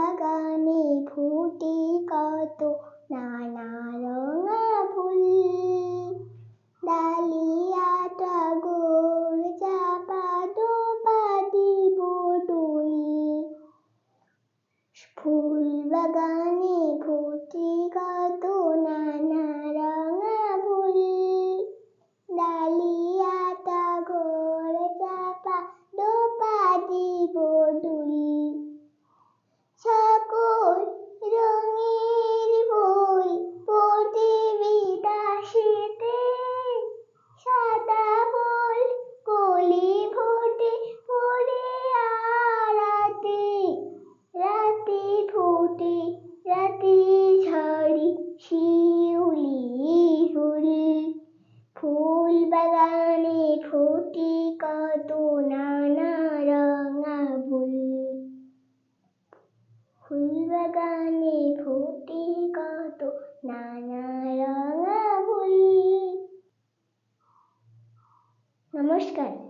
বাগানে ফুটে কত নানা রঙা ফুল। ডালিয়াটা গোল চাপা দোপা দিব ফুল বাগানে ফুটে ফুল বাগানে ফুটি কত নানা রঙা ফুল ফুল বাগানে ফুটি কত নানা রঙা ফুল নমস্কার।